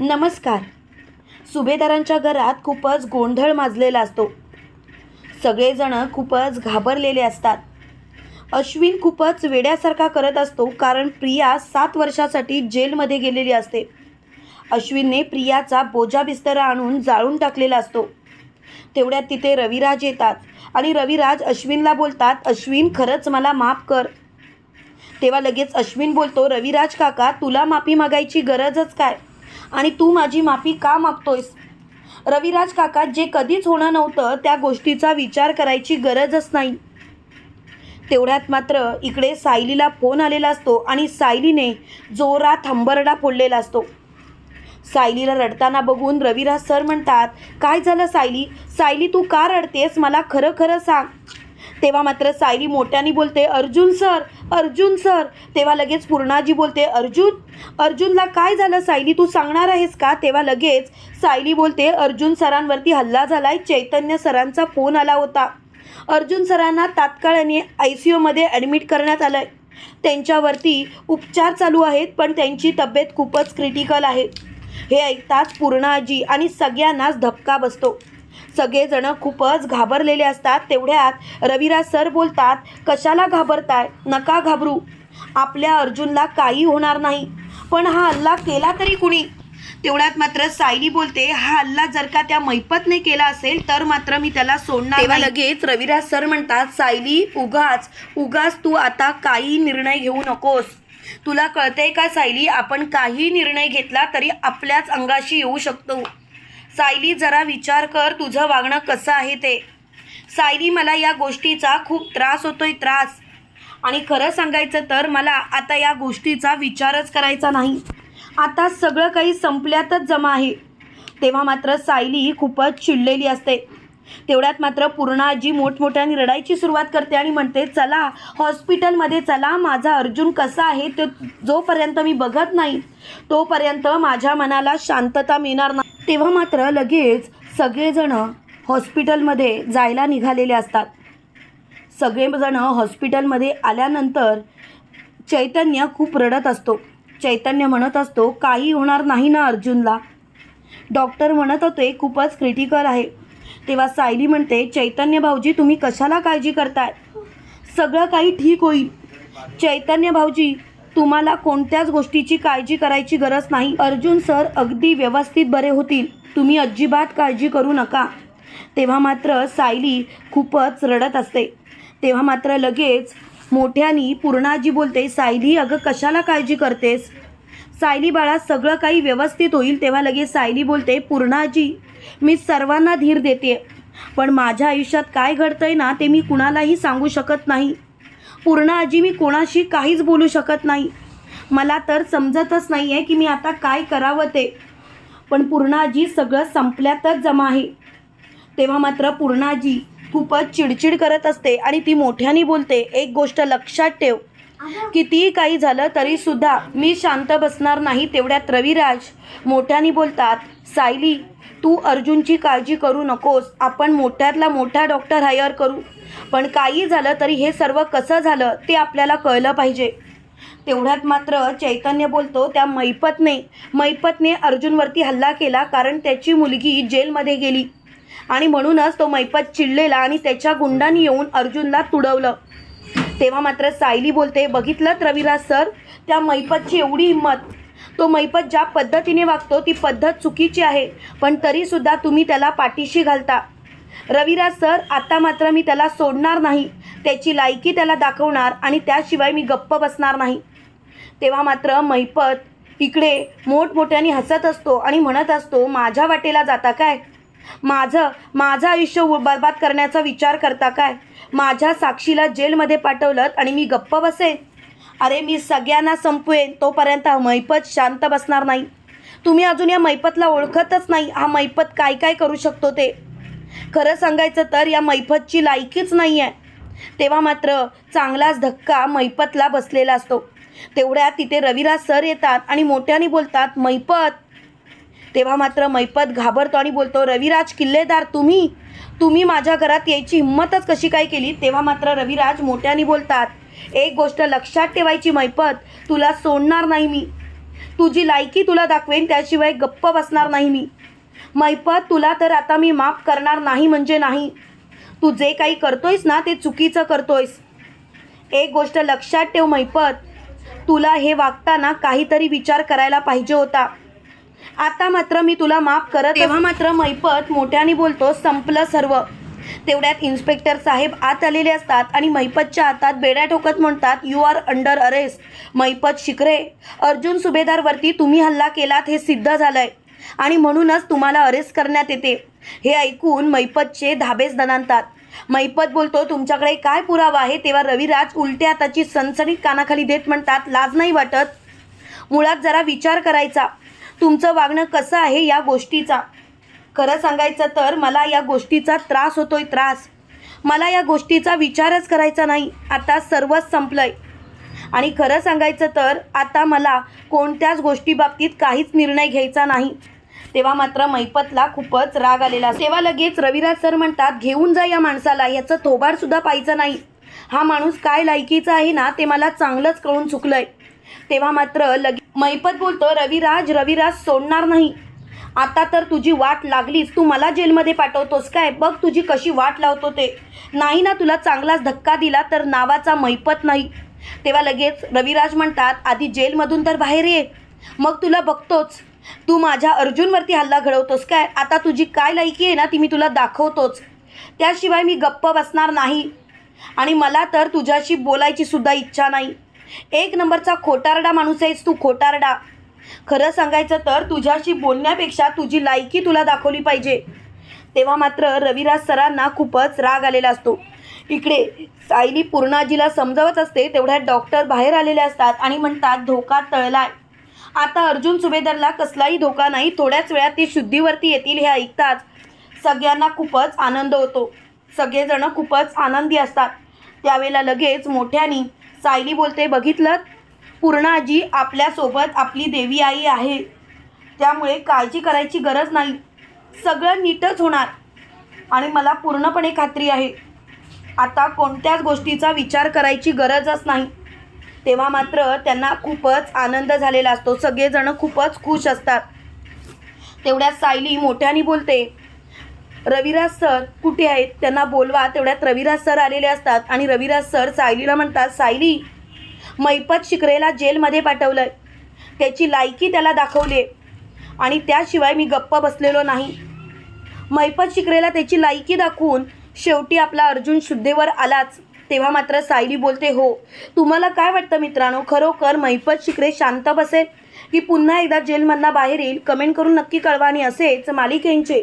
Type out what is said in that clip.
नमस्कार. सुभेदारांच्या घरात खूपच गोंधळ माजलेला असतो. सगळेजण खूपच घाबरलेले असतात. अश्विन खूपच वेड्यासारखा करत असतो कारण प्रिया सात वर्षासाठी जेलमध्ये गेलेली असते. अश्विनने प्रियाचा बोजा बिस्तरा आणून जाळून टाकलेला असतो. तेवढ्यात तिथे रविराज येतात आणि रविराज अश्विनला बोलतात अश्विन खरंच मला माफ कर. तेव्हा लगेच अश्विन बोलतो रविराज काका तुला माफी मागायची गरजच काय? आणि तू माझी माफी का मागतोयस? रविराज काका जे कधीच होणं नव्हतं त्या गोष्टीचा विचार करायची गरजच नाही. तेवढ्यात मात्र इकडे सायलीला फोन आलेला असतो आणि सायलीने जोरात हंबरडा फोडलेला असतो. सायलीला रडताना बघून रविराज सर म्हणतात काय झालं सायली? सायली तू का रडतेस? मला खरं खरं सांग. तेव्हा मात्र सायली मोठ्याने बोलते अर्जुन सर अर्जुन सर तेव्हा लगेच पूर्णाजी बोलते अर्जुन अर्जुनला काय झालं? सायली तू सांगणार आहेस का? तेव्हा लगेच सायली बोलते अर्जुन सरांवरती हल्ला झालाय चैतन्य सरांचा फोन आला होता. अर्जुन सरांना तात्काळाने आय सी यूमध्ये ॲडमिट करण्यात आलं आहे त्यांच्यावरती उपचार चालू आहेत पण त्यांची तब्येत खूपच क्रिटिकल आहे. हे ऐकताच पूर्णाजी आणि सगळ्यांनाच धक्का बसतो. सगळेजण खूपच घाबरलेले असतात. तेवढ्यात रविराज सर बोलतात कशाला घाबरताय? नका घाबरू. आपल्या अर्जुनला काही होणार नाही. पण हा हल्ला केला तरी कुणी? तेवढ्यात मात्र सायली बोलते हा हल्ला जर का त्या मैपतने केला असेल तर मात्र मी त्याला सोडणार तेव्हा लगेच रविराज सर म्हणतात सायली उगाच उगाच तू आता काही निर्णय घेऊ नकोस. तुला कळतंय का सायली आपण काही निर्णय घेतला तरी आपल्याच अंगाशी येऊ शकतो. सायली जरा विचार कर तुझं वागणं कसं आहे ते. सायली मला या गोष्टीचा खूप त्रास होतोय त्रास. आणि खरं सांगायचं तर मला आता या गोष्टीचा विचारच करायचा नाही. आता सगळं काही संपल्यातच जमा आहे. तेव्हा मात्र सायली खूपच चिडलेली असते. तेवढ्यात मात्र पूर्णाजी मोठमोठ्याने रडायची सुरुवात करते आणि म्हणते चला हॉस्पिटलमध्ये चला माझा अर्जुन कसा आहे ते जोपर्यंत मी बघत नाही तोपर्यंत माझ्या मनाला शांतता मिळणार नाही. तेव्हा मात्र लगेच सगळेजण हॉस्पिटलमध्ये जायला निघालेले असतात. सगळेजण हॉस्पिटलमध्ये आल्यानंतर चैतन्य खूप रडत असतो. चैतन्य म्हणत असतो काही होणार नाही ना अर्जुनला. डॉक्टर म्हणत होते खूपच क्रिटिकल आहे. तेव्हा सायली म्हणते चैतन्य भाऊजी तुम्ही कशाला काळजी करताय? सगळं काही ठीक होईल. चैतन्य भाऊजी तुम्हाला कोणत्याच गोष्टीची काळजी करायची गरज नाही. अर्जुन सर अगदी व्यवस्थित बरे होतील. तुम्ही अजिबात काळजी करू नका. तेव्हा मात्र सायली खूपच रडत असते. तेव्हा मात्र लगेच मोठ्यानी पूर्णाजी बोलते सायली अगं कशाला काळजी करतेस? सायली बाळा सगळं काही व्यवस्थित होईल. तेव्हा लगेच सायली बोलते पूर्णाजी मी सर्वांना धीर देते पण माझ्या आयुष्यात काय घडतंय ना ते मी कुणालाही सांगू शकत नाही. पूर्ण आजी मी कोणाशी काहीच बोलू शकत नाही. मला तर समजतच नाही आहे की मी आता काय करावं ते. पण पूर्णाजी सगळं संपल्यातच जमा आहे. तेव्हा मात्र पूर्णाजी खूपच चिडचिड करत असते आणि ती मोठ्याने बोलते एक गोष्ट लक्षात ठेव. कितीही काही झालं तरी सुद्धा मी शांत बसणार नाही तेवढ्यात रविराज मोठ्याने बोलतात सायली तू अर्जुनची काळजी करू नकोस. आपण मोठ्यातला मोठा डॉक्टर हायर करू. पण काही झालं तरी हे सर्व कसं झालं ते आपल्याला कळलं पाहिजे. तेवढ्यात मात्र चैतन्य बोलतो त्या मैपतने मैपतने अर्जुनवरती हल्ला केला कारण त्याची मुलगी जेलमध्ये गेली. आणि म्हणूनच तो मैपत चिडलेला आणि त्याच्या गुंडांनी येऊन अर्जुनला तुडवलं. तेव्हा मात्र सायली बोलते बघितलं रविराज सर त्या मैपतची एवढी हिंमत तो मैपत ज्या पद्धतीने वागतो ती पद्धत चुकीची आहे पण तरीसुद्धा तुम्ही त्याला पाठीशी घालता. रविराज सर आता मात्र मी त्याला सोडणार नाही. त्याची लायकी त्याला दाखवणार आणि त्याशिवाय मी गप्प बसणार नाही. तेव्हा मात्र मैपत इकडे मोठमोठ्याने हसत असतो आणि म्हणत असतो माझ्या वाटेला जाता काय? माझं माझं आयुष्य बर्बाद करण्याचा विचार करता काय? माझ्या साक्षीला जेलमध्ये पाठवलं आणि मी गप्प बसेन. अरे मी सगळ्यांना संपवेन तोपर्यंत हा मैपत शांत बसणार नाही. तुम्ही अजून या मैपतला ओळखतच नाही. हा मैपत काय काय करू शकतो ते? खरं सांगायचं तर या मैपतची लायकीच नाही आहे तेव्हा मात्र चांगलाच धक्का मैपतला बसलेला असतो. तेवढ्यात तिथे रविराज सर येतात आणि मोठ्याने बोलतात मैपत तेव्हा मात्र मैपत घाबरतो आणि बोलतो रविराज किल्लेदार तुम्ही? तुम्ही माझ्या घरात यायची हिंमतच कशी काय केली? तेव्हा मात्र रविराज मोठ्याने बोलतात एक गोष्ट लक्षात ठेवायची मैपत तुला सोडणार नाही मी. तुझी लायकी तुला दाखवेन त्याशिवाय गप्प बसणार नाही मी. मैपत तुला तर आता मी माफ करणार नाही म्हणजे नाही. तू जे काही करतोयस ना ते चुकीचं करतोयस. एक गोष्ट लक्षात ठेव मैपत तुला हे वागताना काहीतरी विचार करायला पाहिजे होता. आता मात्र मी तुला माफ करत तेव्हा मात्र मैपत मोठ्याने बोलतो संपलं सर्व. तेवढ्यात इन्स्पेक्टर साहेब आत आलेले असतात आणि मैपतच्या हातात बेड्या ठोकत म्हणतात यू आर अंडर अरेस्ट मैपत शिकरे अर्जुन सुभेदारवरती तुम्ही हल्ला केलात हे सिद्ध झालंय आणि म्हणूनच तुम्हाला अरेस्ट करण्यात येते. हे ऐकून मैपतचे धाबेच दणानतात मैपत बोलतो तुमच्याकडे काय पुरावा आहे? तेव्हा रविराज उलट्या हाताची सणसणीत कानाखाली देत म्हणतात लाज नाही वाटत. मुळात जरा विचार करायचा. तुमचं वागणं कसं आहे या गोष्टीचा? खरं सांगायचं तर मला या गोष्टीचा त्रास होतोय त्रास. मला या गोष्टीचा विचारच करायचा नाही. आता सर्वच संपलंय. आणि खरं सांगायचं तर आता मला कोणत्याच गोष्टीबाबतीत काहीच निर्णय घ्यायचा नाही. तेव्हा मात्र मैपतला खूपच राग आलेला तेव्हा लगेच रविराज सर म्हणतात घेऊन जा या माणसाला याचं थोबारसुद्धा पाहायचं पाहिजे नाही. हा माणूस काय लायकीचा आहे ना ते मला चांगलंच कळून चुकलं आहे तेव्हा मात्र लगे मैपत बोलतो रविराज रविराज सोडणार नाही. आता तर तुझी वाट लागलीच. तू मला जेलमध्ये पाठवतोस काय? बघ तुझी कशी वाट लावतो ते. नाही ना तुला चांगलाच धक्का दिला तर नावाचा मैपत नाही. तेव्हा लगेच रविराज म्हणतात आधी जेलमधून तर बाहेर ये. मग तुला बघतोच. तू माझ्या अर्जुनवरती हल्ला घडवतोस काय? आता तुझी काय लायकी आहे ना ती मी तुला दाखवतोच. त्याशिवाय मी गप्प बसणार नाही. आणि मला तर तुझ्याशी बोलायची सुद्धा इच्छा नाही. एक नंबरचा खोटारडा माणूस आहेस तू खोटारडा. खरं सांगायचं तर तुझ्याशी बोलण्यापेक्षा तुझी लायकी तुला दाखवली पाहिजे. तेव्हा मात्र रविराज सरांना खूपच राग आलेला असतो. इकडे सायली पूर्णाजीला समजावत असते तेवढ्यात डॉक्टर बाहेर आलेले असतात आणि म्हणतात धोका तळलाय आता अर्जुन सुभेदारला कसलाही धोका नाही थोड्याच वेळात ते शुद्धीवरती येतील हे ऐकताच सगळ्यांना खूपच आनंद होतो. सगळेजण खूपच आनंदी असतात. त्यावेळेला लगेच मोठ्यानी सायली बोलते बघितलं? पूर्णाजी आपल्यासोबत आपली देवी आई आहे. त्यामुळे काळजी करायची गरज नाही. सगळं नीटच होणार. आणि मला पूर्णपणे खात्री आहे. आता कोणत्याच गोष्टीचा विचार करायची गरजच नाही. तेव्हा मात्र त्यांना खूपच आनंद झालेला असतो. सगळेजणं खूपच खुश असतात. तेवढ्या सायली मोठ्याने बोलते रविराज सर कुठे आहेत? त्यांना बोलवा. तेवढ्यात रविराज सर आलेले असतात आणि रविराज सर सायलीला म्हणतात सायली मैपत शिकरेला जेलमध्ये पाठवलंय. त्याची लायकी त्याला दाखवली आणि त्याशिवाय मी गप्प बसलेलो नाही. मैपत शिकरेला त्याची लायकी दाखवून शेवटी आपला अर्जुन शुद्धेवर आलाच. तेव्हा मात्र सायली बोलते हो तुम्हाला काय वाटतं मित्रांनो? खरोखर मैपत शिकरे शांत बसेल? की पुन्हा एकदा जेलमधना बाहेर येईल? कमेंट करून नक्की कळवा आणि असेच मालिकेंचे